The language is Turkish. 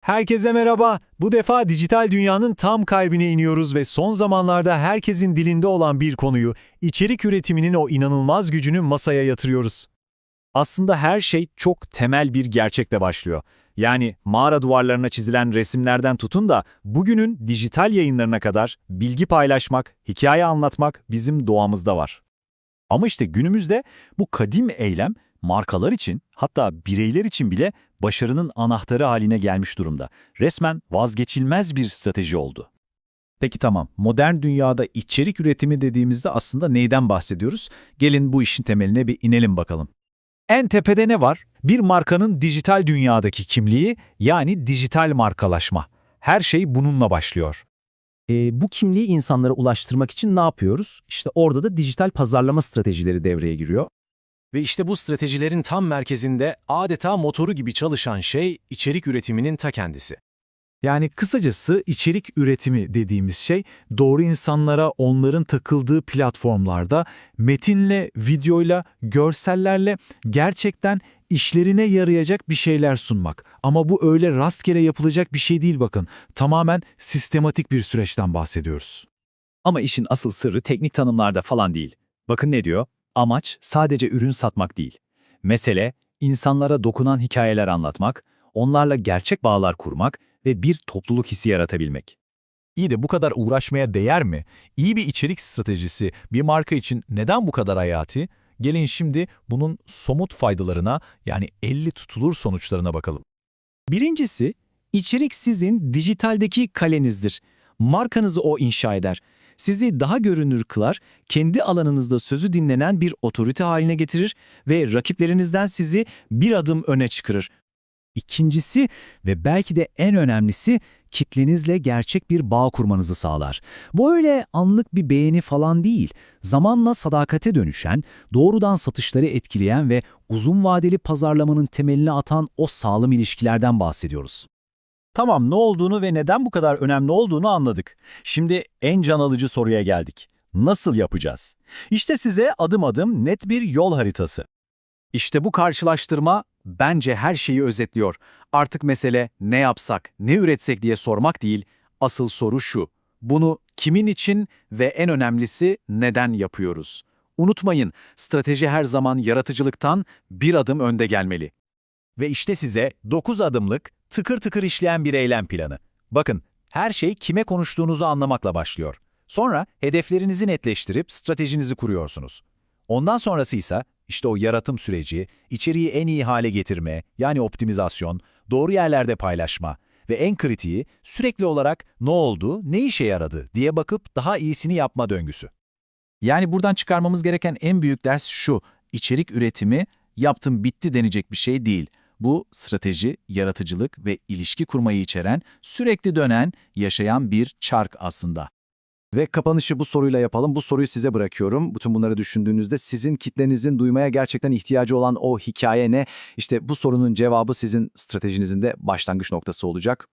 Herkese merhaba. Bu defa dijital dünyanın tam kalbine iniyoruz ve son zamanlarda herkesin dilinde olan bir konuyu, içerik üretiminin o inanılmaz gücünü masaya yatırıyoruz. Aslında her şey çok temel bir gerçekle başlıyor. Yani mağara duvarlarına çizilen resimlerden tutun da bugünün dijital yayınlarına kadar bilgi paylaşmak, hikaye anlatmak bizim doğamızda var. Ama işte günümüzde bu kadim eylem markalar için hatta bireyler için bile başarının anahtarı haline gelmiş durumda. Resmen vazgeçilmez bir strateji oldu. Peki tamam, modern dünyada içerik üretimi dediğimizde aslında neyden bahsediyoruz? Gelin bu işin temeline bir inelim bakalım. En tepede ne var? Bir markanın dijital dünyadaki kimliği yani dijital markalaşma. Her şey bununla başlıyor. E, bu kimliği insanlara ulaştırmak için ne yapıyoruz? İşte orada da dijital pazarlama stratejileri devreye giriyor. Ve işte bu stratejilerin tam merkezinde adeta motoru gibi çalışan şey içerik üretiminin ta kendisi. Yani kısacası içerik üretimi dediğimiz şey doğru insanlara onların takıldığı platformlarda metinle, videoyla, görsellerle gerçekten işlerine yarayacak bir şeyler sunmak. Ama bu öyle rastgele yapılacak bir şey değil bakın. Tamamen sistematik bir süreçten bahsediyoruz. Ama işin asıl sırrı teknik tanımlarda falan değil. Bakın ne diyor? Amaç sadece ürün satmak değil. Mesele insanlara dokunan hikayeler anlatmak, onlarla gerçek bağlar kurmak ve bir topluluk hissi yaratabilmek. İyi de bu kadar uğraşmaya değer mi? İyi bir içerik stratejisi bir marka için neden bu kadar hayati? Gelin şimdi bunun somut faydalarına yani 50 tutulur sonuçlarına bakalım. Birincisi, içerik sizin dijitaldeki kalenizdir. Markanızı o inşa eder. Sizi daha görünür kılar, kendi alanınızda sözü dinlenen bir otorite haline getirir ve rakiplerinizden sizi bir adım öne çıkarır. İkincisi ve belki de en önemlisi kitlenizle gerçek bir bağ kurmanızı sağlar. Bu öyle anlık bir beğeni falan değil. Zamanla sadakate dönüşen, doğrudan satışları etkileyen ve uzun vadeli pazarlamanın temelini atan o sağlam ilişkilerden bahsediyoruz. Tamam ne olduğunu ve neden bu kadar önemli olduğunu anladık. Şimdi en can alıcı soruya geldik. Nasıl yapacağız? İşte size adım adım net bir yol haritası. İşte bu karşılaştırma bence her şeyi özetliyor. Artık mesele ne yapsak, ne üretsek diye sormak değil, asıl soru şu. Bunu kimin için ve en önemlisi neden yapıyoruz? Unutmayın, strateji her zaman yaratıcılıktan bir adım önde gelmeli. Ve işte size 9 adımlık, tıkır tıkır işleyen bir eylem planı. Bakın, her şey kime konuştuğunuzu anlamakla başlıyor. Sonra hedeflerinizi netleştirip stratejinizi kuruyorsunuz. Ondan sonrası ise işte o yaratım süreci, içeriği en iyi hale getirme, yani optimizasyon, doğru yerlerde paylaşma ve en kritiği sürekli olarak ne oldu, ne işe yaradı diye bakıp daha iyisini yapma döngüsü. Yani buradan çıkarmamız gereken en büyük ders şu, içerik üretimi yaptım bitti denecek bir şey değil. Bu strateji, yaratıcılık ve ilişki kurmayı içeren, sürekli dönen, yaşayan bir çark aslında. Ve kapanışı bu soruyla yapalım. Bu soruyu size bırakıyorum. Bütün bunları düşündüğünüzde sizin kitlenizin duymaya gerçekten ihtiyacı olan o hikaye ne? İşte bu sorunun cevabı sizin stratejinizin de başlangıç noktası olacak.